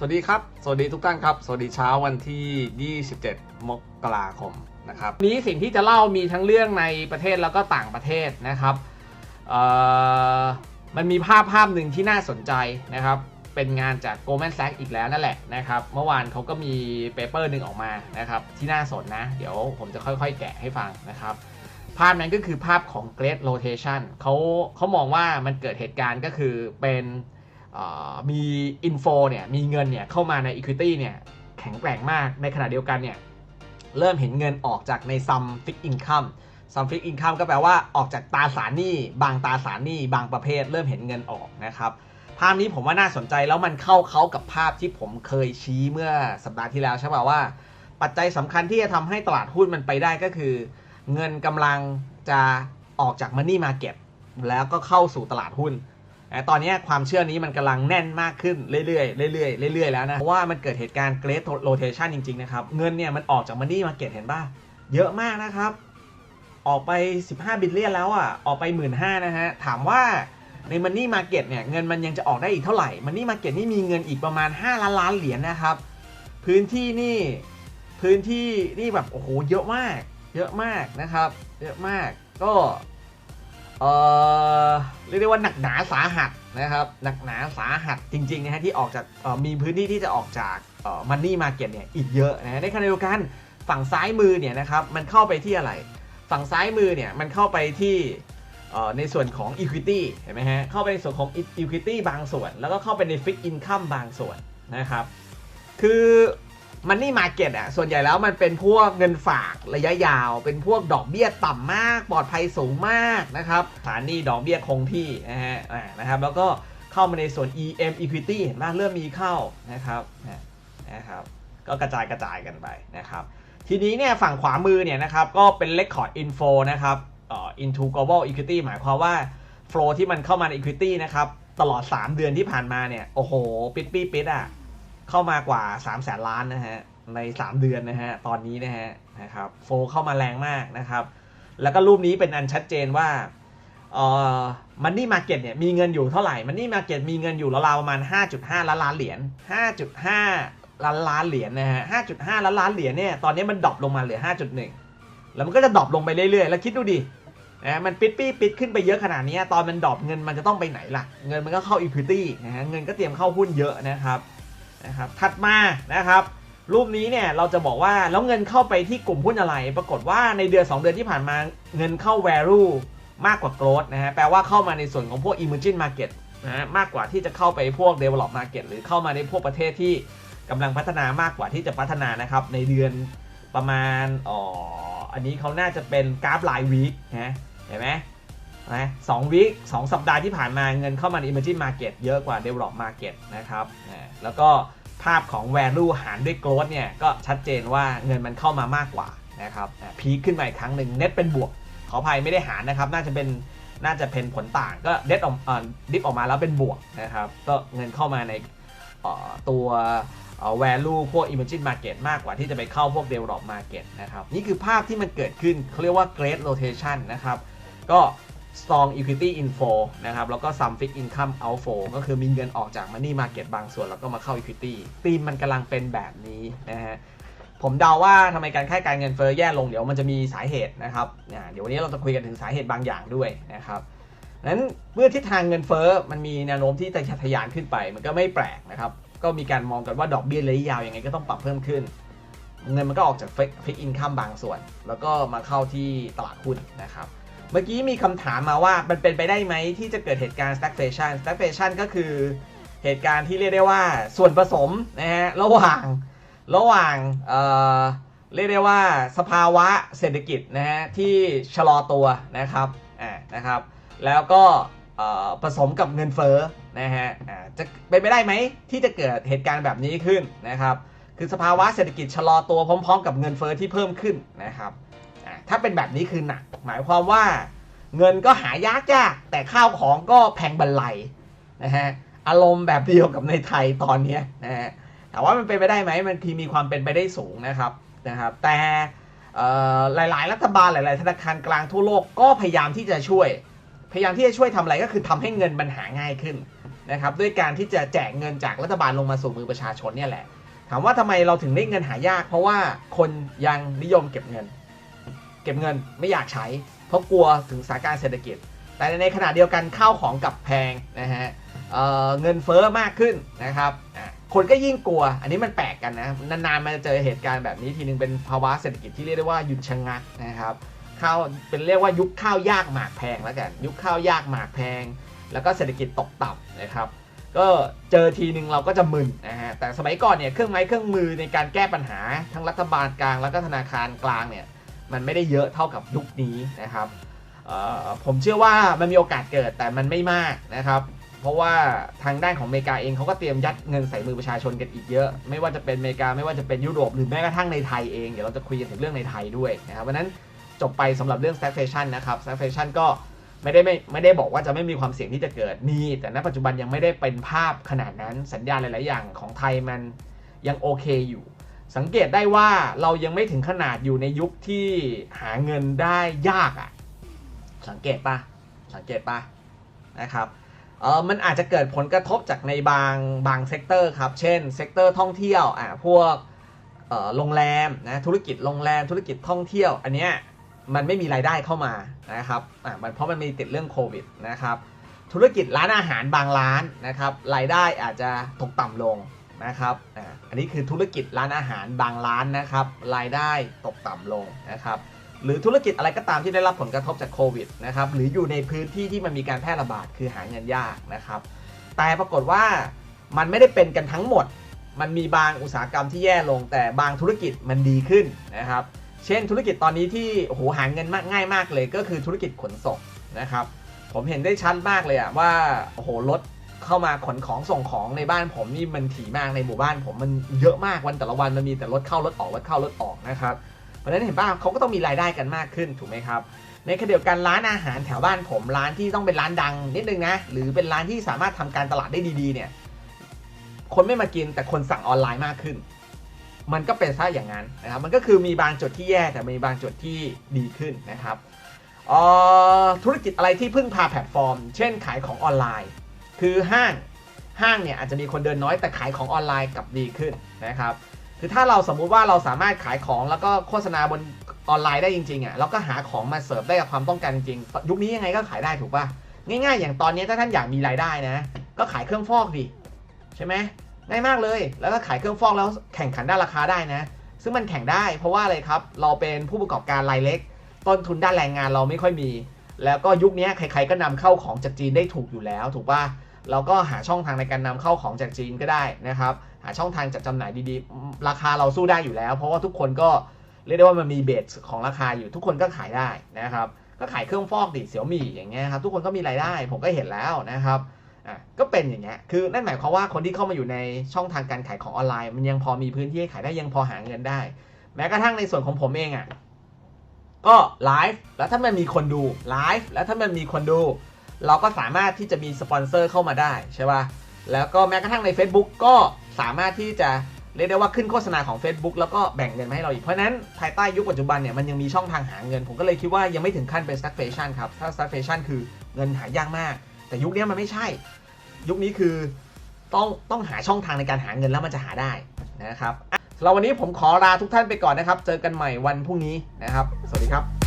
สวัสดีครับ สวัสดีทุกท่านครับ สวัสดีเช้าวันที่ 27 มกราคมนะครับวันนี้สิ่งที่จะเล่ามีทั้งเรื่องในประเทศแล้วก็ต่างประเทศนะครับมันมีภาพภาพหนึ่งที่น่าสนใจนะครับ เป็นงานจาก Goldman Sachs อีกแล้วนั่นแหละนะครับ เมื่อวานเขาก็มีเปเปอร์หนึ่งออกมานะครับ ที่น่าสนนะ เดี๋ยวผมจะค่อยๆ แกะให้ฟังนะครับ ภาพนั้นก็คือภาพของ Great Rotation เขาเขามองว่ามันเกิดเหตุการณ์ก็คือเป็น มีอินโฟเนี่ยมีเงินเนี่ยเข้ามาใน Equity เนี่ยแข็งแกร่งมากในขณะเดียวกันเนี่ยเริ่มเห็นเงินออกจากใน Sum Fixed Income Sum Fixed Income ก็แปลว่าออกจากตาสารหนี้บางตาสารหนี้บางประเภท เริ่มเห็นเงินออกนะครับภาพนี้ผมว่าน่าสนใจแล้วมันเข้าเขากับภาพที่ผมเคยชี้เมื่อสัปดาห์ที่แล้วใช่ป่าว่า ปัจจัยสำคัญที่จะทำให้ตลาดหุ้นมันไปได้ก็คือ เงินกำลังจะออกจาก Money Market แล้วก็เข้าสู่ตลาดหุ้น ต่ตอนนี้ความเชื่อนี้มันกำลังแน่นมากขึ้นเรื่อยๆเรื่อยๆเรื่อยๆแล้วนะ เพราะว่ามันเกิดเหตุการณ์ Great Rotation จริงๆนะครับ เงินเนี่ยมันออกจาก Money Market เห็นป่ะ เยอะมากนะครับ ออกไป 15 บิลเลียนแล้วอะ ออกไป 1 5ื่นนะฮะ ถามว่าใน Money Market เนี่ยเงินมันยังจะออกได้อีกเท่าไหร่ Money Market นี่มีเงินอีกประมาณ 5 ล้านล้านเหรียญนะครับ พื้นที่นี่พื้นที่นี่แบบโอ้โหเยอะมาก เยอะมากนะครับ เยอะมากก็ เออเรียกได้ว่าหนักหนาสาหัสนะครับหนักหนาสาหัสจริงๆนะฮะที่ออกจากมีพื้นที่ที่จะออกจากมันนี่มาเก็ตเนี่ยอีกเยอะนะฮะในขณะเดียวกันฝั่งซ้ายมือเนี่ยนะครับมันเข้าไปที่อะไร ฝั่งซ้ายมือเนี่ยมันเข้าไปที่ในส่วนของ Equity เห็นไหมฮะเข้าไปในส่วนของ Equity บางส่วน แล้วก็เข้าไปใน Fixed Income บางส่วนนะครับคือ มันนี่มาเก็ตอะส่วนใหญ่แล้วมันเป็นพวกเงินฝากระยะยาว เป็นพวกดอกเบี้ยต่ำมาก ปลอดภัยสูงมากนะครับฐานนี้ดอกเบี้ยคงที่นะฮะนะครับแล้วก็เข้ามาในส่วน EM Equity เห็นไหมเริ่มมีเข้านะครับนะครับ ก็กระจายกระจายกันไปนะครับ ทีนี้เนี่ยฝั่งขวามือเนี่ยนะครับก็เป็น Record Info นะครับอ่อ into global equity หมายความว่า flow ที่มันเข้ามาใน equity นะครับตลอด 3 เดือนที่ผ่านมาเนี่ยโอ้โห ปิดปี้ปิดอะ เข้ามากว่า3 0 0แสนล้านนะฮะใน 3 เดือนนะฮะตอนนี้นะฮะนะครับโฟเข้ามาแรงมากนะครับ แล้วก็รูปนี้เป็นอันชัดเจนว่าเอ่อมันนี่มาเก็ตเนี่ยมีเงินอยู่เท่าไหร่มันนี่มาเก็ตมีเงินอยู่ราวๆประมาณ 5.5 ล้านล้านเหรียญ5.5 ล้านล้านเหรียญนะฮะ5.5 ล้านล้านเหรียญเนี่ยตอนนี้มันดรอปลงมาเหลือ 5.1 แล้วมันก็จะดรอปลงไปเรื่อยๆ แล้วคิดดูดินะมันปิดปี้ปิดขึ้นไปเยอะขนาดนี้ตอนมันดรอปเงินมันจะต้องไปไหนล่ะ เงินมันก็เข้า equity นะฮะเงินก็เตรียมเข้าหุ้นเยอะนะครับ นะครับถัดมานะครับ รูปนี้เนี่ยเราจะบอกว่าแล้วเงินเข้าไปที่กลุ่มหุ้นอะไร ปรากฏว่าในเดือน 2 เดือนที่ผ่านมาเงินเข้า value มากกว่า growth นะฮะแปลว่าเข้ามาในส่วนของพวก emerging market นะฮะมากกว่าที่จะเข้าไปพวก develop market หรือเข้ามาในพวกประเทศที่กำลังพัฒนามากกว่าที่จะพัฒนานะครับในเดือนประมาณอ๋ออันนี้เขาน่าจะเป็นกราฟรายวีคนะเห็นไหม นะสองวีคสองสัปดาห์ที่ผ่านมาเงินเข้ามาใน emerging market เยอะกว่า develop market นะครับนะแล้วก็ภาพของ value หารด้วย growth เนี่ยก็ชัดเจนว่าเงินมันเข้ามามากกว่านะครับพีคขึ้นมาอีกครั้งหนึ่ง net เป็นบวก ขออภัยไม่ได้หารนะครับ น่าจะเป็นน่าจะเป็นผลต่างก็เด็ดออกดิฟออกมาแล้วเป็นบวกนะครับ ก็เงินเข้ามาในตัว value พวก emerging market มากกว่าที่จะไปเข้าพวก develop market นะครับ นี่คือภาพที่มันเกิดขึ้นเขาเรียกว่า great rotation นะครับ ก็ strong equity info นะครับ แล้วก็ some fixed income outflow ก็คือมีเงินออกจาก money market บางส่วนแล้วก็มาเข้า equity ธีมมันกำลังเป็นแบบนี้นะฮะผมเดาว่าทำไมการคาดการเงินเฟ้อแย่ลงเดี๋ยวมันจะมีสาเหตุนะครับอ่าเดี๋ยววันนี้เราจะคุยกันถึงสาเหตุบางอย่างด้วยนะครับนั้นเมื่อทิศทางเงินเฟ้อมันมีแนวโน้มที่จะทะยานขึ้นไป มันก็ไม่แปลกนะครับ ก็มีการมองกันว่าดอกเบี้ยระยะยาวยังไงก็ต้องปรับเพิ่มขึ้น เงินมันก็ออกจากฟิกอินคัมบางส่วน แล้วก็มาเข้าที่ตลาดหุ้นนะครับ เมื่อกี้มีคำถามมาว่ามันเป็นไปได้ไหมที่จะเกิดเหตุการณ์ stagflation stagflation ก็คือเหตุการณ์ที่เรียกได้ว่าส่วนผสมนะฮะระหว่างระหว่างเอ่อเรียกได้ว่าสภาวะเศรษฐกิจนะฮะที่ชะลอตัวนะครับอ่านะครับแล้วก็เออผสมกับเงินเฟ้อนะฮะอ่าจะเป็นไปได้ไหมที่จะเกิดเหตุการณ์แบบนี้ขึ้นนะครับ คือสภาวะเศรษฐกิจชะลอตัวพร้อม ๆ กับเงินเฟ้อที่เพิ่มขึ้นนะครับ ถ้าเป็นแบบนี้คือหนัก หมายความว่าเงินก็หายากยากแต่ข้าวของก็แพงบันไลนะฮะอารมณ์แบบเดียวกับในไทยตอนนี้นะฮะถามว่ามันเป็นไปได้ไหมมันทีมีความเป็นไปได้สูงนะครับนะครับ แต่หลาย ๆ รัฐบาลหลาย ๆ ธนาคารกลางทั่วโลกก็พยายามที่จะช่วย พยายามที่จะช่วยทำอะไรก็คือทำให้เงินมันหาง่ายขึ้นนะครับด้วยการที่จะแจกเงินจากรัฐบาลลงมาสู่มือประชาชนเนี่ยแหละ ถามว่าทำไมเราถึงได้เงินหายาก เพราะว่าคนยังนิยมเก็บเงิน ก็บเงินไม่อยากใช้ เพราะกลัวถึงสถานการณ์เศรษฐกิจ แต่ในขณะเดียวกันข้าวของกับแพงนะฮะเเงินเฟ้อมากขึ้นนะครับคนก็ยิ่งกลัว อันนี้มันแปลกกันนะ นานๆมันจะเจอเหตุการณ์แบบนี้ทีนึงเป็นภาวะเศรษฐกิจที่เรียกได้ว่าหยุดชะงักนะครับข้าวเป็นเรียกว่ายุคข้าวยากหมากแพงแล้วกัน ยุคข้าวยากหมากแพง แล้วก็เศรษฐกิจตกต่ำนะครับ ก็เจอทีนึงเราก็จะมึนนะฮะแต่สมัยก่อนเนี่ยเครื่องไม้เครื่องมือในการแก้ปัญหาทั้งรัฐบาลกลางแล้วก็ธนาคารกลางเนี่ย มันไม่ได้เยอะเท่ากับยุคนี้นะครับผมเชื่อว่ามันมีโอกาสเกิดแต่มันไม่มากนะครับ เพราะว่าทางด้านของอเมริกาเองเขาก็เตรียมยัดเงินใส่มือประชาชนกันอีกเยอะ ไม่ว่าจะเป็นอเมริกาไม่ว่าจะเป็นยุโรปหรือแม้กระทั่งในไทยเองเดี๋ยวเราจะคุยกันถึงเรื่องในไทยด้วยนะครับเพราะนั้นจบไปสำหรับเรื่อง stagflation นะครับ stagflation ก็ไม่ได้ไม่ไม่ได้บอกว่าจะไม่มีความเสี่ยงที่จะเกิดมีแต่ณปัจจุบันยังไม่ได้เป็นภาพขนาดนั้นสัญญาณหลาย ๆ อย่างของไทยมันยังโอเคอยู่ สังเกตได้ว่าเรายังไม่ถึงขนาดอยู่ในยุคที่หาเงินได้ยากอะ่ะ สังเกตปะสังเกตปะนะครับเออมันอาจจะเกิดผลกระทบจากในบางบางเซกเตอร์ครับ เช่นเซกเตอร์ท่องเที่ยวอ่าพวกเออโรงแรมนะธุรกิจโรงแรมธุรกิจท่องเที่ยว อันเนี้ยมันไม่มีรายได้เข้ามานะครับอ่ามันเพราะมันมีติดเรื่องโควิดนะครับธุรกิจร้านอาหารบางร้านนะครับรายได้อาจจะตกต่ำลง นะครับอ่าอันนี้คือธุรกิจร้านอาหารบางร้านนะครับ รายได้ตกต่ำลงนะครับหรือธุรกิจอะไรก็ตามที่ได้รับผลกระทบจากโควิดนะครับหรืออยู่ในพื้นที่ที่มันมีการแพร่ระบาดคือหาเงินยากนะครับ แต่ปรากฏว่ามันไม่ได้เป็นกันทั้งหมด มันมีบางอุตสาหกรรมที่แย่ลง แต่บางธุรกิจมันดีขึ้นนะครับ เช่นธุรกิจตอนนี้ที่โอ้โหหาเงินมากง่ายมากเลย ก็คือธุรกิจขนส่งนะครับ ผมเห็นได้ชัดมากเลยอะว่าโอ้โหรถ เข้ามาขนของส่งของในบ้านผมนี่มันถี่มากในหมู่บ้านผมมันเยอะมากวันแต่ละวันมันมีแต่รถเข้ารถออกรถเข้ารถออกนะครับเพราะฉะนั้นเห็นป่ะเขาก็ต้องมีรายได้กันมากขึ้นถูกไหมครับ ในขณะเดียวกันร้านอาหารแถวบ้านผมร้านที่ต้องเป็นร้านดังนิดนึงนะหรือเป็นร้านที่สามารถทำการตลาดได้ดีๆเนี่ยคนไม่มากินแต่คนสั่งออนไลน์มากขึ้น มันก็เป็นซะอย่างนั้นนะครับมันก็คือมีบางจุดที่แย่แต่มีบางจุดที่ดีขึ้นนะครับออธุรกิจอะไรที่พึ่งพาแพลตฟอร์ม เช่นขายของออนไลน์ คือห้างห้างเนี่ยอาจจะมีคนเดินน้อยแต่ขายของออนไลน์กลับดีขึ้นนะครับคือถ้าเราสมมุติว่าเราสามารถขายของแล้วก็โฆษณาบนออนไลน์ได้จริงๆอะเราก็หาของมาเสิร์ฟได้กับความต้องการจริง ยุคนี้ยังไงก็ขายได้ถูกป่ะง่ายๆ อย่างตอนนี้ถ้าท่านอยากมีรายได้นะ ก็ขายเครื่องฟอกดิใช่ไหมง่ายมากเลย แล้วก็ขายเครื่องฟอกแล้วแข่งขันด้านราคาได้นะ ซึ่งมันแข่งได้เพราะว่าอะไรครับ เราเป็นผู้ประกอบการรายเล็ก ต้นทุนด้านแรงงานเราไม่ค่อยมี แล้วก็ยุคนี้ใครๆก็นำเข้าของจากจีนได้ถูกอยู่แล้ว ถูกป่ะ เราก็หาช่องทางในการนำเข้าของจากจีนก็ได้นะครับ หาช่องทางจัดจำหน่ายดีๆ ราคาเราสู้ได้อยู่แล้ว เพราะว่าทุกคนก็เรียกได้ว่ามันมีเบสของราคาอยู่ทุกคนก็ขายได้นะครับ ก็ขายเครื่องฟอกดิเสี่ยวมี่อย่างเงี้ยครับทุกคนก็มีรายได้ ผมก็เห็นแล้วนะครับอะก็เป็นอย่างเงี้ยคือนั่นหมายความว่าคนที่เข้ามาอยู่ในช่องทางการขายของออนไลน์ มันยังพอมีพื้นที่ให้ขายได้ยังพอหาเงินได้ แม้กระทั่งในส่วนของผมเองอะก็ไลฟ์แล้วถ้ามันมีคนดูไลฟ์แล้วถ้ามันมีคนดู เราก็สามารถที่จะมีสปอนเซอร์เข้ามาได้ใช่ป่ะแล้วก็แม้กระทั่งใน Facebook ก็สามารถที่จะเรียกได้ว่าขึ้นโฆษณาของ Facebook แล้วก็แบ่งเงินมาให้เราอีก เพราะนั้นภายใต้ยุคปัจจุบันเนี่ยมันยังมีช่องทางหาเงิน ผมก็เลยคิดว่ายังไม่ถึงขั้นเป็น stagflation ครับ ถ้า stagflation คือเงินหายากมาก แต่ยุคนี้มันไม่ใช่ ยุคนี้คือต้องต้องหาช่องทางในการหาเงินแล้วมันจะหาได้นะครับอะสำหรับวันนี้ผมขอลาทุกท่านไปก่อนนะครับ เจอกันใหม่วันพรุ่งนี้นะครับ สวัสดีครับ